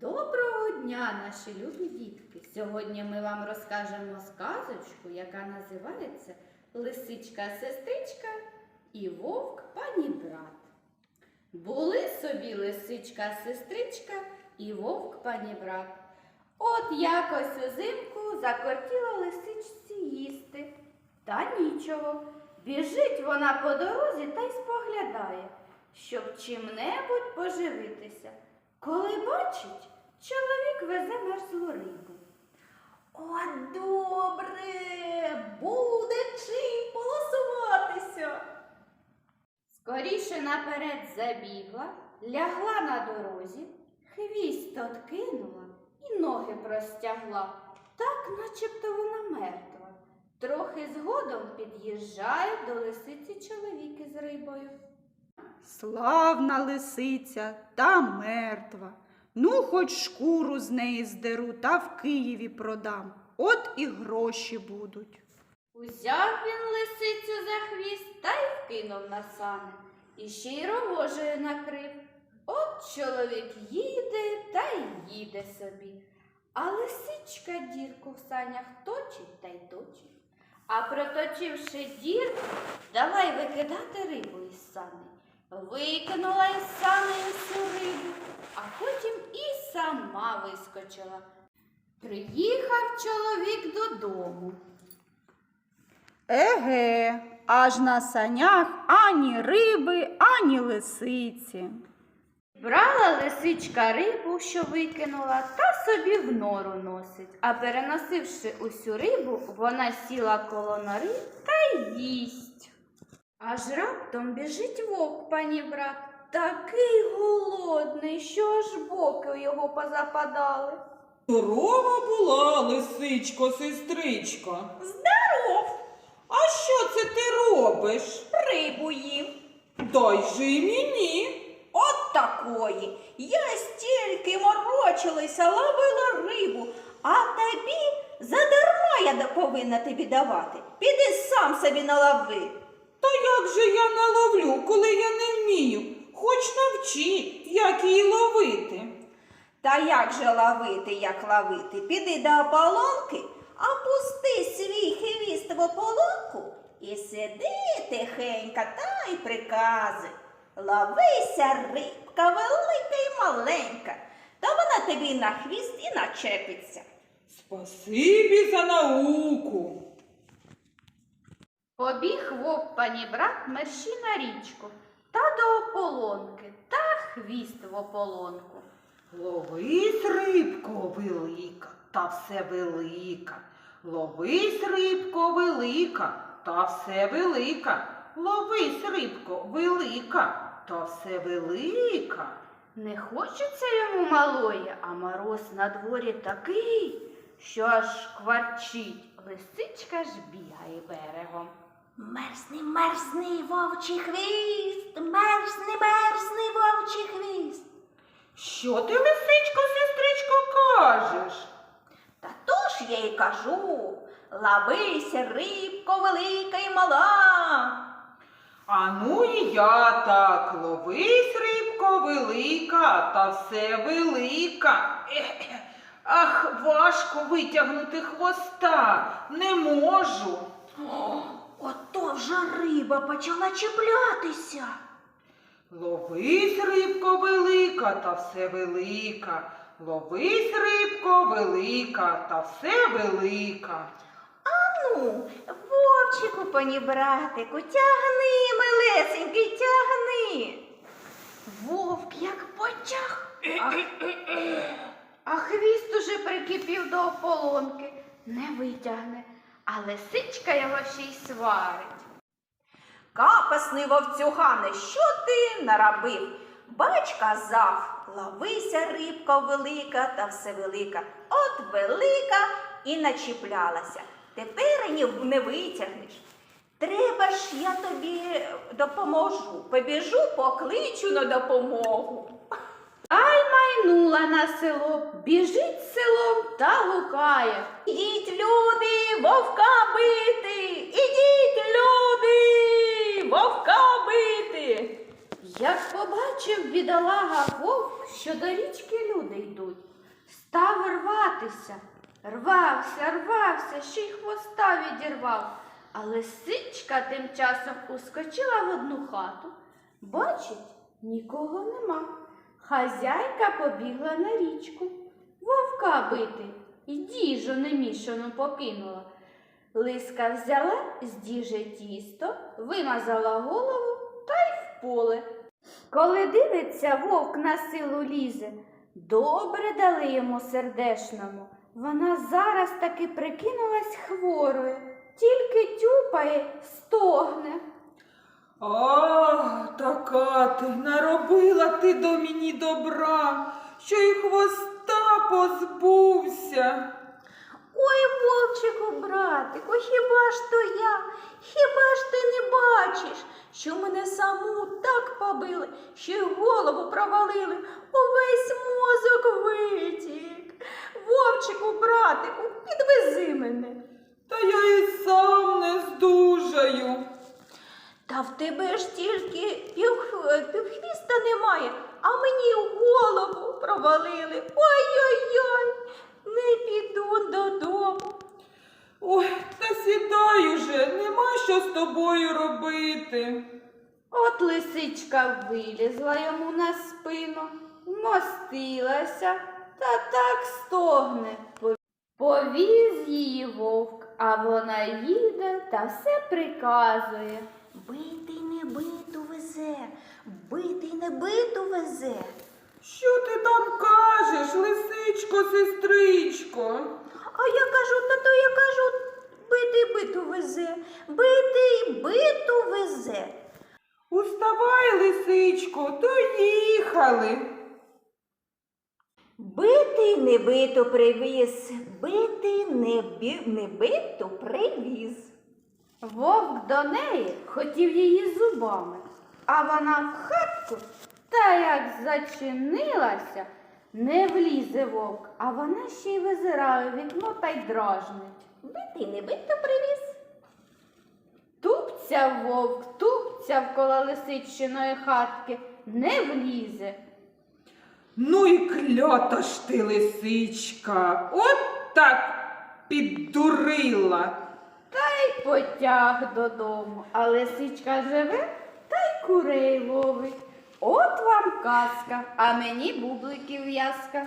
Доброго дня, наші любі дітки! Сьогодні ми вам розкажемо сказочку, яка називається Лисичка-сестричка і вовк пані брат. Були собі лисичка-сестричка і вовк пані брат. От якось узимку закортіла лисичці їсти. Та нічого. Біжить вона по дорозі та й споглядає, щоб чим-небудь поживитися. Коли бачить, чоловік везе мерзлу рибу. О, добре, буде чим полосуватися. Скоріше наперед забігла, лягла на дорозі, хвіст откинула і ноги простягла, так начебто вона мертва. Трохи згодом під'їжджає до лисиці чоловік із рибою. Славна лисиця та мертва. Ну, хоч шкуру з неї здеру та в Києві продам. От і гроші будуть. Узяв він лисицю за хвіст та й вкинув на сани, і ще й рогожею накрив. От чоловік їде та й їде собі. А лисичка дірку в санях точить та й точить. А проточивши дірку, давай викидати рибу із сани. Викинула із сани усю рибу, а потім і сама вискочила. Приїхав чоловік додому. Еге, аж на санях ані риби, ані лисиці. Брала лисичка рибу, що викинула, та собі в нору носить. А переносивши усю рибу, вона сіла коло нори та їсть. Аж раптом біжить вовк, пані брат, такий голодний, що аж боки у його позападали. Здорова була, лисичко, сестричко. Здоров, А що це ти робиш? рибу їв. Дай же й мені. От такої. Я стільки морочилася, ловила рибу, а тобі задарма я повинна тобі давати. Піди сам собі налови. Та як же я наловлю, коли я не вмію? Хоч навчи, як її ловити. Та як же ловити, як ловити? Піди до ополонки, опусти свій хвіст в ополонку і сиди тихенько та й прикази. Ловися, рибка велика і маленька, та вона тобі на хвіст і начепиться. Спасибі за науку. Побіг вовк, пані брат, мерщі на річку та до ополонки, та хвіст в ополонку. Ловись, рибко велика, та все велика. Ловись, рибко велика, та все велика. Ловись, рибко велика, та все велика. Не хочеться йому малої, а мороз на дворі такий, що аж кварчить. Лисичка ж бігає берегом. Мерзни, мерзни, вовчий хвіст, мерзни, мерзни, вовчий хвіст. Що ти, лисичко, сестричко, кажеш? Та то ж я й кажу, ловися, рибко велика і мала. А ну і я так, ловись, рибко велика, та все велика. Ах, важко витягнути хвоста, не можу. О, ото вже риба почала чіплятися. Ловись, рибко велика, та все велика. Ловись, рибко велика, та все велика. Ну, вовчику, пані братику, тягни, милесенький, тягни. Вовк як потяг. А, а хвіст уже прикипів до ополонки, не витягне, а лисичка його ще й сварить. Капасний вовцюгане, що ти наробив? Бач, казав, ловися, рибка велика та все велика. От велика і начіплялася. Тепер не витягнеш. Треба ж я тобі допоможу. Побіжу, покличу на допомогу. Майнула на село, біжить селом та гукає. Ідіть, люди, вовка бити! Ідіть, люди, вовка бити! Як побачив бідолага вовк, що до річки люди йдуть, став рватися. Рвався, рвався, ще й хвоста відірвав. А лисичка тим часом ускочила в одну хату. Бачить, нікого нема. Хазяйка побігла на річку. Вовка бити і діжу немішану покинула. Лиска взяла з діжи тісто, вимазала голову та й в поле. Коли дивиться, вовк на силу лізе, добре дали йому сердешному. Вона зараз таки прикинулась хворою, тільки тюпає, стогне. А, така ти наробила ти до мені добра, що й хвоста позбувся. Ой, вовчику, братику, хіба ж то я? Хіба ж ти не бачиш, що мене саму так побили, що й голову провалили, увесь мозок витік. Вовчику, братику, підвези мене. Та я і сам не здужаю. Та в тебе ж тільки півхвіста немає, а мені голову провалили. Ой-ой-ой, не піду додому. Ой, та сідай уже, нема що з тобою робити. От лисичка вилізла йому на спину, вмостилася та так стогне. Повіз її вовк, а вона їде та все приказує. Битий не биту везе, битий не биту везе. Що ти там кажеш, лисичко, сестричко? А я кажу, та то я кажу, битий биту везе, битий биту везе. Уставай, лисичко, доїхали. Битий не биту привіз, битий не, бі, не биту привіз. Вовк до неї хотів її зубами, а вона в хатку та як зачинилася, не влізе вовк, а вона ще й визирає в вікно та й дражнить. Битий не биту привіз. Тупця вовк, тупця вколо лисичиної хатки, не влізе. Ну і клята ж ти, лисичка, от так піддурила. Та й потяг додому, а лисичка живе та й курей ловить. От вам казка, а мені бубликів в'язка.